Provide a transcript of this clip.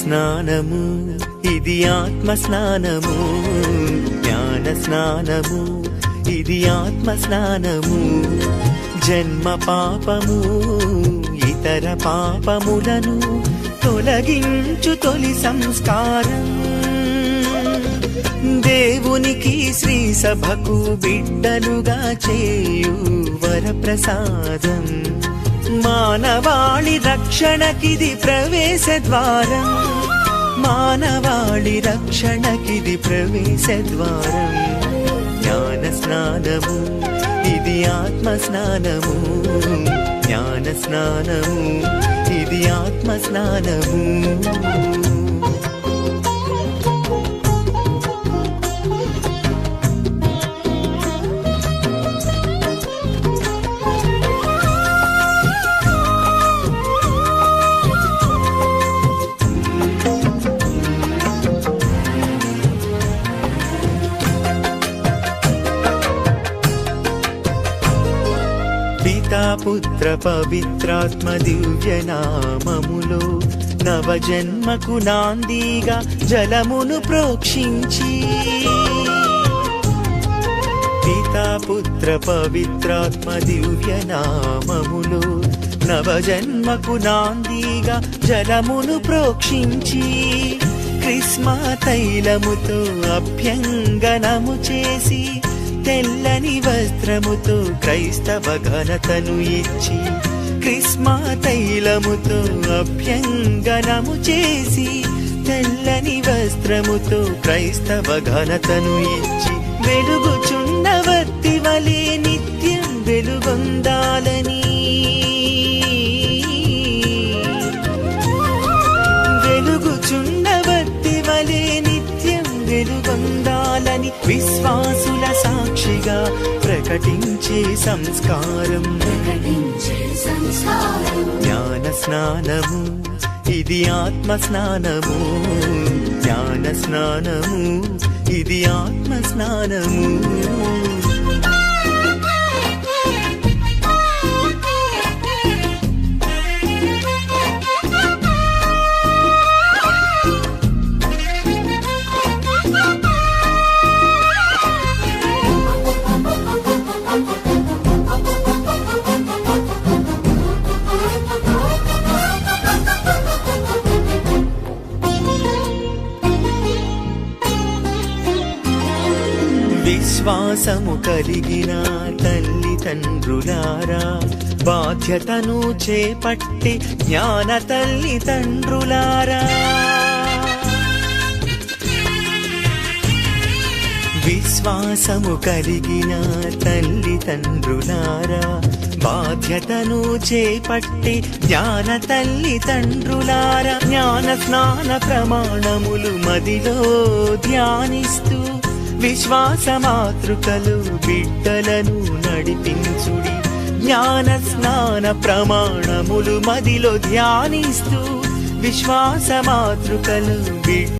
స్నానము ఇది ఆత్మ స్నానము జ్ఞాన స్నానము ఇది ఆత్మ స్నానము జన్మ పాపము ఇతర పాపములను తొలగించు తొలి సంస్కారం. దేవునికి శ్రీ సభకు బిడ్డలుగా చేయు వరప్రసాదం మానవాళి రక్షణకిది ప్రవేశ ద్వారం. మానవాళి రక్షణకిది ప్రవేశ ద్వారం. జ్ఞాన స్నానము ఇది ఆత్మ స్నానము. జ్ఞాన స్నానము ఇది ఆత్మ స్నానము. పితాపుత్ర పవిత్రాత్మ దివ్య నామములో నవజన్మకు నాందీగా జలమును ప్రోక్షించి. పితాపుత్ర పవిత్రాత్మ దివ్య నామములో నవజన్మకు నాందీగా జలమును ప్రోక్షించి. కృష్ణ తైలముతో అభ్యంగనము చేసి తెల్లని వస్త్రముతో క్రైస్తవ ఘనతను ఇచ్చి క్రిస్మా తైలముతో అభ్యంగనము చేసి తెల్లని వస్త్రముతో క్రైస్తవ ఘనతను ఇచ్చి వెలుగుచున్న వత్తి వలె నిత్యం వెలుగొందాలని. వెలుగుచున్న చుండవర్తి వలె నిత్యం వెలుగొందాలని. విశ్వాసుల సాక్షిగా ప్రకటించే సంస్కారం. జ్ఞాన స్నానము ఇది ఆత్మ స్నానము. జ్ఞాన స్నానము ఇది ఆత్మ స్నానము. విశ్వాసము కలిగిన తల్లిదండ్రులారా బాధ్యతను చేపట్టి జ్ఞాన తల్లి తండ్రులారా. విశ్వాసము కలిగిన తల్లిదండ్రులారా బాధ్యతను చేపట్టి జ్ఞాన తల్లి తండ్రులార. జ్ఞాన స్నాన ప్రమాణములు మదిలో ధ్యానిస్తూ విశ్వాస మాతృకలు బిడ్డలను నడిపించుడి. జ్ఞాన స్నాన ప్రమాణములు మదిలో ధ్యానిస్తూ విశ్వాస మాతృకలు బిడ్డ